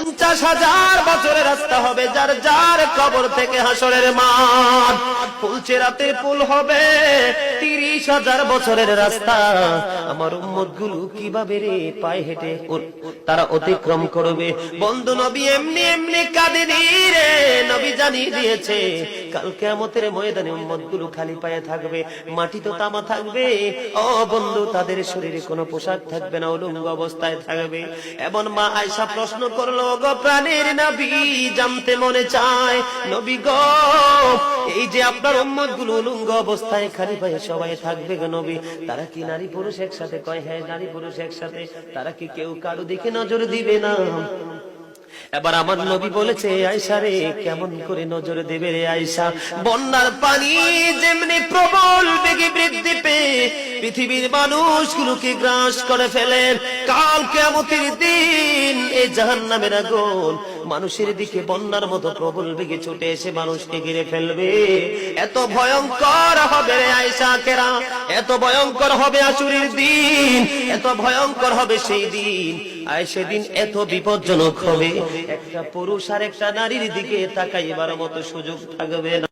পঞ্চাশ হাজার বছরের রাস্তা হবে যার যার কবর থেকে হাসরের মাঠ। রাতের পুল হবে। তিরিশ হাজার বছরের রাস্তা। আমার উম্মতগুলো কীভাবে রে পায়ে হেঁটে তারা অতিক্রম করবে? বন্ধু নবী এমনি এমনি কাঁদেনি রে। নবী জানিয়ে দিয়েছে, কাল কেমতের ময়দানে উম্মতগুলো খালি পায়ে থাকবে, মাটি তো তামা থাকবে। ও বন্ধু, তাদের শরীরে কোনো পোশাক থাকবে না, উলঙ্গ অবস্থায় থাকবে। এমন মা আয়সা প্রশ্ন করল গো প্রাণের নবী, জানতে মনে চায়? নবী গো এই আপনার উম্মতগুলো লুঙ্গ অবস্থায় খালি পায়ে সবাই থাকবে নবী। তারা কি নারী পুরুষ একসাথে? কয় হ্যাঁ নারী পুরুষ একসাথে। তারা কি কেউ কারও দিকে নজর দিবে না? এবার আমার নবী বলেছে আয়সা রে, কেমন করে নজর দেবে রে আয়সা বন্যার পানি যেমনি প্রবল পৃথিবীর মানুষগুলোকে গ্রাস করে ফেলেন। কাল কেমতির দিন এই জাহান নামের আগুন মানুষের দিকে বন্যার মতো প্রবল বেগে ছুটে এসে মানুষকে ঘিরে ফেলবে। এত ভয়ঙ্কর হবে আয়সা কেরা? এত ভয়ঙ্কর হবে আসুরির দিন। এত ভয়ঙ্কর হবে সেই দিন। আয় সেদিন এত বিপজ্জনক হবে। একটা পুরুষ আর একটা নারীর দিকে তাকাইবার মতো সুযোগ থাকবে না।